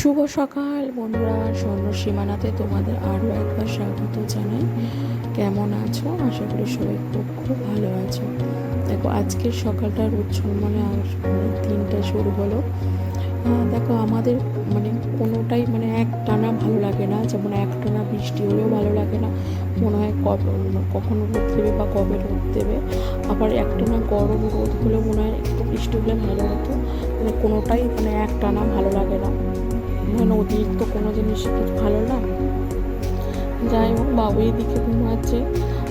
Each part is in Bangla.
শুভ সকাল বন্ধুরা, স্বর্ণ সীমানাতে তোমাদের আরও একবার স্বাগত জানাই। কেমন আছো? আশা করি সবাই খুব খুব ভালো আছো। দেখো, আজকের সকালটা রোদ মানে আর দিনটা শুরু হলো। দেখো, আমাদের মানে কোনোটাই মানে এক টানা ভালো লাগে না। যেমন এক টানা বৃষ্টি হলেও ভালো লাগে না। মনে হয় কবে, কখনো রোদ দেবে বা কবে রোদ দেবে। আবার এক টানা গরম রোদ হলেও মনে হয় একটু বৃষ্টি হলে ভালো হতো। মানে কোনোটাই মানে এক টানা ভালো লাগে না। মানে অতিরিক্ত কোনো জিনিস ভালো না। যাই হোক, বাবু এদিকে ঘুমাচ্ছে,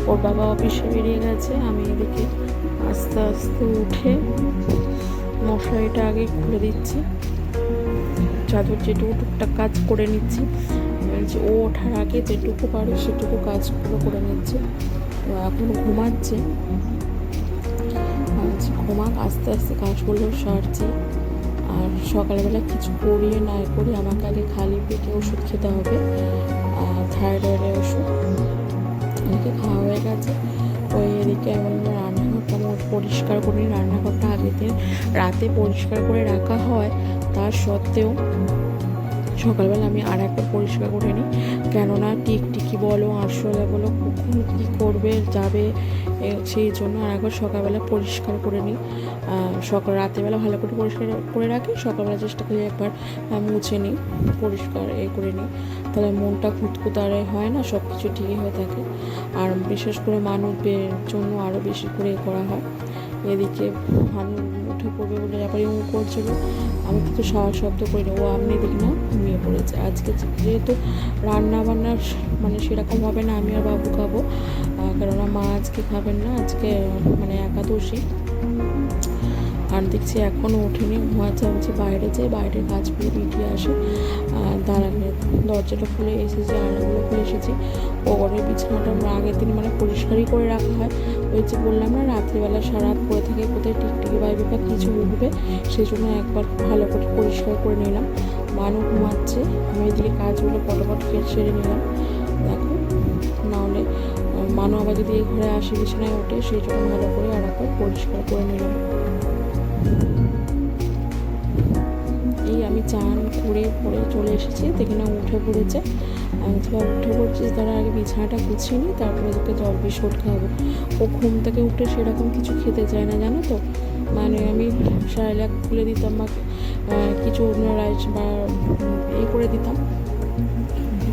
ওর বাবা অফিসে বেরিয়ে গেছে, আমি এদিকে আস্তে আস্তে উঠে মশারিটা আগে খুলে দিচ্ছি। চাদর যেটুকু টুকটাক কাজ করে নিচ্ছি। বলছি, ও ওঠার আগে যেটুকু পারে সেটুকু কাজগুলো করে নিচ্ছে। তো এখন ঘুমাচ্ছে। ঘুমাক, আস্তে আস্তে কাজগুলো সারছি। আর সকালবেলা কিছু করিয়ে না করে আমাকে আগে খালি পেটে ওষুধ খেতে হবে, আর থাইরয়েডের ওষুধ। এদিকে খাওয়া হয়ে গেছে। ওই এদিকে এমন রান্নাঘরটা আমার পরিষ্কার করি, রান্নাঘরটা আগের দিন রাতে পরিষ্কার করে রাখা হয়, তার সত্ত্বেও সকালবেলা আমি আর একটা পরিষ্কার করে নিই। কেননা টিকটিকি বলো আরশোলা বলো, কখন কী করবে, যাবে সেই জন্য আর একবার সকালবেলা পরিষ্কার করে নিই। সকাল, রাতেরবেলা ভালো করে পরিষ্কার করে রাখি, সকালবেলা চেষ্টা করি একবার মুছে নিই, পরিষ্কার এ করে নিই। তাহলে মনটা খুঁতখুতারে হয় না সব কিছু ঠিকই হয়ে থাকে। আর বিশেষ করে মানবের জন্য আরও বেশি করে করা হয়। এদিকে আমি উঠে পড়বে বলে ব্যাপারে ও করছিল। আমি কিন্তু সাহস শব্দ করি না। ও আপনি দেখি না, ঘুমিয়ে পড়েছে। আজকে যেহেতু রান্না বান্না মানে সেরকম হবে না, আমি আর বাবু খাব। কেননা মা আজকে খাবেন না, আজকে মানে একাদশী। আর দেখছি এখনও ওঠেনি, ঘুমাচ্ছে বলছি বাইরে যাই, বাইরের কাজগুলো মিটিয়ে আসে। দাঁড়ালে দরজাটা খুলে এসেছি আয়নাগুলো খুলে এসেছি। ও ঘরের বিছানাটা আমরা আগের দিন মানে পরিষ্কারই করে রাখা হয়। ওই যে বললাম না, রাত্রিবেলা সারা রাত পরে থেকে, কোথায় টিকটিকি বাইবে বা কিছু উঠবে সেই জন্য একবার ভালো করে পরিষ্কার করে নিলাম। মানু ঘুমাচ্ছে, আমি এদিকে কাজগুলো পটাপট সেরে নিলাম। দেখো, নাহলে, মানু আবার যদি এই ঘরে আসে বিছানায় ওঠে সেই জন্য ভালো করে আর একবার পরিষ্কার করে নিলাম। চান করে পরে চলে এসেছি। দেখে উঠে পড়েছে। তো উঠে পড়ছি, তারা আগে বিছানাটা গুছিয়ে নিই, তারপরে ওকে জল বিস্কুট খাব ও ঘুম থেকে উঠে সেরকম কিছু খেতে চায় না, জানো তো? মানে আমি সারালাক খুলে দিতাম বা কিছু অন্য রাইস বা এ করে দিতাম।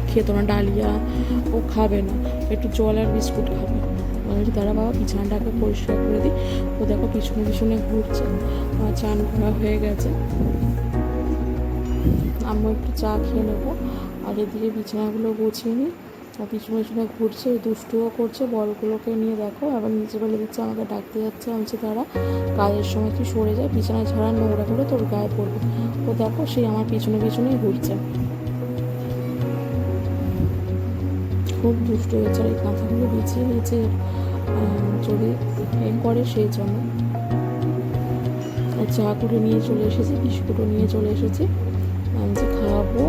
খেতো না, ডালিয়া ও খাবে না। একটু জল আর বিস্কুট খাবে। বলছি, দাঁড়া বাবা, বিছানাটাকে পরিষ্কার করে দিই। ও দেখো পিছনে পিছনে ঘুরছে। চান করা হয়ে গেছে। আমি একটু চা খেয়ে নেব। আর এদিকে বিছানাগুলো গুছিয়ে নিই। আর পিছনে পিছনে ঘুরছে দুষ্টুও করছে বলগুলোকে নিয়ে দেখো। আবার নিচে বলে দিচ্ছে, আমাকে ডাকতে যাচ্ছে আমি তারা। কাজের সময় কি সরে যায়? বিছানা নোংরা করে তোর গায়ে পড়বে। ও দেখো সেই আমার পিছনে পিছনেই ঘুরছে। খুব দুষ্ট হয়েছে এই কাঁথাগুলো বিছিয়ে নিয়েছে যদি এ করে সেই জন্য। চা করে নিয়ে চলে এসেছি, বিস্কুটও নিয়ে চলে এসেছি। যে খাওয়াবো।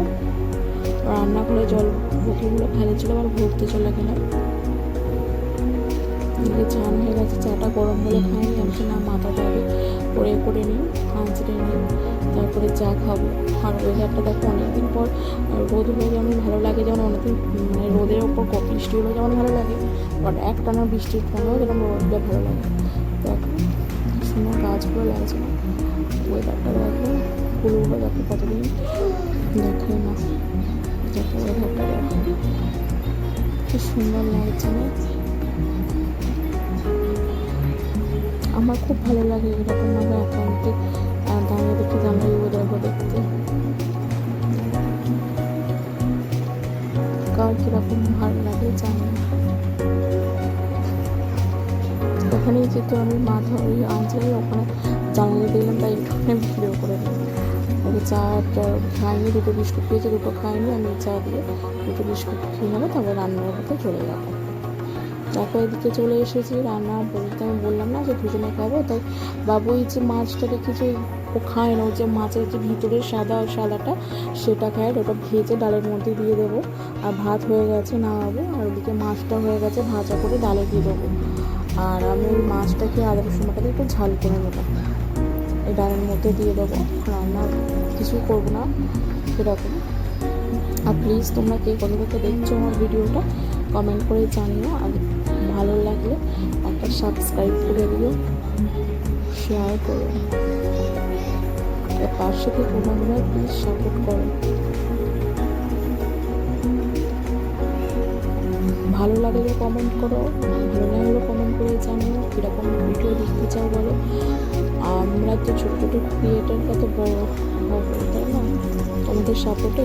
রান্না করে জল বোতলগুলো খালি ছিল, আবার ভরতে চলে গেলাম। এদিকে চান হয়ে গেছে, চাটা গরম হলে খাইনি আমি না মাথাটা আগে করে করে নিই হাঁচড়ে নিই, তারপরে চা খাব। আর ওয়েদারটা দেখো, অনেকদিন পর রোদ হলে যেমন ভালো লাগে, যেমন অনেকদিন মানে রোদের ওপর বৃষ্টি হলেও যেমন ভালো লাগে, বাট একটানা বৃষ্টির পরেও যেরকম রোদটা ভালো লাগে। দেখো সুন্দর গাছগুলো লাগছে ওয়েদারটা দেখো। ফুলগুলো দেখো কতদিন দেখে না দেখো ওয়েদারটা দেখো। কি সুন্দর লাগছে না? আমার খুব ভালো লাগে এরকমভাবে একান্তে আহ, দাঁড়িয়ে দেখতে জানলার ওয়েদারগুলো দেখতে। কার কীরকম ভালো লাগে জানি না। ওখানেই যেহেতু আমি মাথা ওই আঁচড়াই ওখানে জানলে দিলাম তাই ওখানে ভিডিও করে দিলাম। ওকে চা একটা খাইনি, দুটো বিস্কুট পেয়েছে দুটো খাইনি, আমি চা দিয়ে দুটো বিস্কুট খেয়ে নেব, তারপরে রান্নার মধ্যে চলে যাব। তারপর এদিকে চলে এসেছি, রান্না বলতে আমি বললাম না যে দুজনে খাব, তাই বাবু এই যে মাছটা রেখেছে, ও খায় না, ওই যে মাছের যে ভিতরের সাদা সাদাটা, সেটা খায়, ওটা ভেজে ডালের মধ্যে দিয়ে দেবো। আর ভাত হয়ে গেছে না নামাবো, আর ওদিকে মাছটা হয়ে গেছে, ভাজা করে ডালে দিয়ে দেবো। আর আমি ওই মাছটাকে আদা রসুন বাটাতে একটু ঝাল করে নেব। ডালের মধ্যে দিয়ে দেবো। রান্না কিছু করব না, সেরকম। আর প্লিজ তোমরা কে কোথা থেকে দেখছ আমার ভিডিওটা কমেন্ট করে জানিও। আর ভালো লাগলে একটা সাবস্ক্রাইব করে দিও শেয়ার করো। পাশে থেকে বন্ধুরা প্লিজ সাপোর্ট করো। ভালো লাগলে কমেন্ট করো, ভালো লাগলে কমেন্ট করে জানিও। কীরকম ভিডিও দেখতে চাও বলো। আমরা তো ছোট ছোট ক্রিয়েটার কত বড় হব তাই না? আমাদের সাপোর্টে